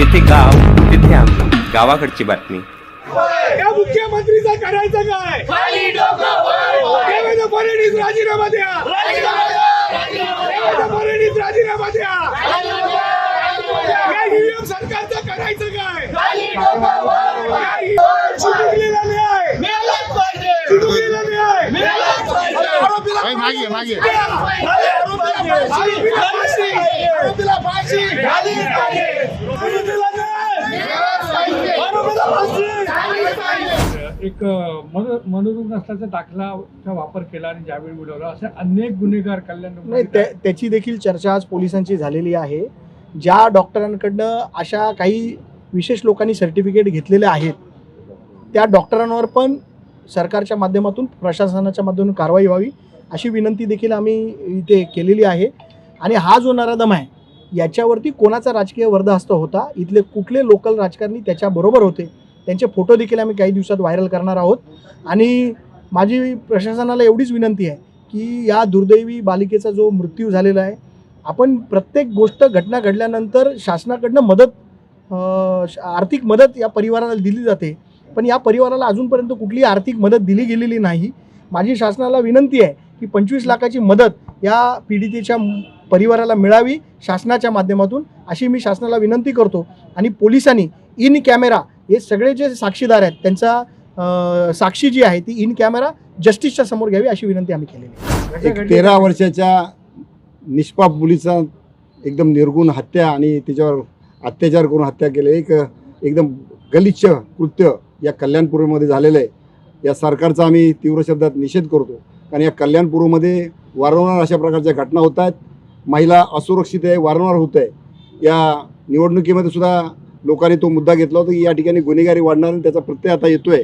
जिथे गाव तिथे आम्ही गावाकडची बातमी. या मुख्यमंत्रीचा करायचं काय? देवेंद्र फडणवीस राजीनामा द्या. देवेंद्र फडणवीस राजीनामा द्या. या ईव्हीएम सरकारचं करायचं काय या EVM चिमुकलीला न्याय चिमुकलीला न्याय आरोपीला मागे मागे आरोपीला फाशी आरोपीला फाशी आरोपीला न्याय आरोपीला फाशी. एक मन मनोरुग्ण असल्याचा दाखलाचा वापर केला आणि जामीन मिळवला असे अनेक गुन्हेगार कल्याण त्याची देखील चर्चा आज पोलिसांची झालेली आहे. ज्या डॉक्टरांकडनं अशा काही विशेष लोकांनी सर्टिफिकेट घेतलेले आहेत त्या डॉक्टरांवर पण सरकारच्या माध्यमातून प्रशासनाच्या माध्यमातून कारवाई व्हावी. अशी विनंती देखील आम्ही इथे केलेली आहे. आणि हा जो नराधम आहे याच्यावरती कोणाचा राजकीय वर्धहस्त होता इथले कुठले लोकल राजकारणी त्याच्याबरोबर होते त्यांचे फोटो देखील आम्ही काही दिवसात व्हायरल करणार आहोत. आणि माझी प्रशासनाला एवढीच विनंती आहे की या दुर्दैवी बालिकेचा जो मृत्यू झालेला आहे आपण प्रत्येक गोष्ट घटना घडल्यानंतर शासनाकडनं मदत आर्थिक मदत या परिवाराला दिली जाते. पण या परिवाराला अजूनपर्यंत कुठलीही आर्थिक मदत दिली गेलेली नाही. माझी शासनाला विनंती आहे की पंचवीस लाखाची मदत या पीडितेच्या परिवाराला मिळावी शासनाच्या माध्यमातून अशी मी शासनाला विनंती करतो. आणि पोलिसांनी इन कॅमेरा हे सगळे जे साक्षीदार आहेत त्यांचा साक्षी जी आहे ती इन कॅमेरा जस्टिसच्या समोर घ्यावी अशी विनंती आम्ही केलेली आहे. एक तेरा वर्षाच्या निष्पाप मुलीचा एकदम निर्गुण हत्या आणि तिच्यावर अत्याचार करून हत्या केले. एक एकदम गलिच्छ कृत्य या कल्याणपूर्वमध्ये झालेलं आहे. या सरकारचा आम्ही तीव्र शब्दात निषेध करतो. कारण या कल्याणपूर्वमध्ये वारंवार अशा प्रकारच्या घटना होत आहेत. महिला असुरक्षित आहे वारंवार होत आहे. या निवडणुकीमध्ये सुद्धा लोकांनी तो मुद्दा घेतला होता की या ठिकाणी गुन्हेगारी वाढणार आणि त्याचा प्रत्यय आता येतो आहे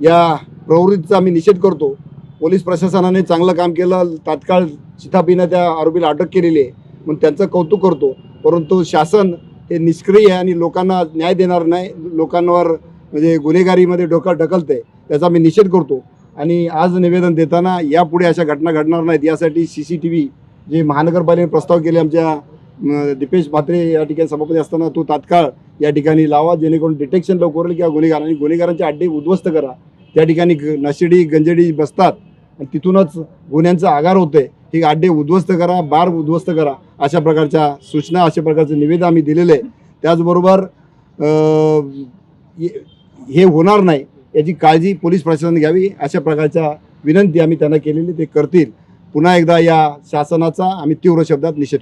या प्रवृत्तीचा आम्ही निषेध करतो. पोलीस प्रशासनाने चांगलं काम केलं तात्काळ चिथापीनं त्या आरोपीला अटक केलेली आहे. म्हणून त्यांचं कौतुक करतो. परंतु शासन हे निष्क्रिय आहे आणि लोकांना न्याय देणार नाही. लोकांवर म्हणजे गुन्हेगारीमध्ये डोकं ढकलते त्याचा मी निषेध करतो. आणि आज निवेदन देताना यापुढे अशा घटना घडणार नाहीत. यासाठी C C T V J महानगरपालिकेने प्रस्ताव केले आमच्या दीपेश म्हात्रे या ठिकाणी सभापती असताना तो तात्काळ या ठिकाणी लावा जेणेकरून डिटेक्शन लवकर होईल किंवा गुन्हेगार आणि गुन्हेगारांचे अड्डे उद्ध्वस्त करा. त्या ठिकाणी ग- नशिडी गंजडी बसतात आणि तिथूनच गुन्ह्यांचा आगार होते हे अड्डे उद्ध्वस्त करा बार उद्ध्वस्त करा अशा प्रकारच्या सूचना अशा प्रकारचे निवेदन आम्ही दिलेले आहे. त्याचबरोबर हे होणार नाही. याची काळजी पोलीस प्रशासनाने घ्यावी. अशा प्रकारच्या विनंती आम्ही त्यांना केलेली ते करतील. पुन्हा एकदा या शासनाचा आम्ही तीव्र शब्दात निषेध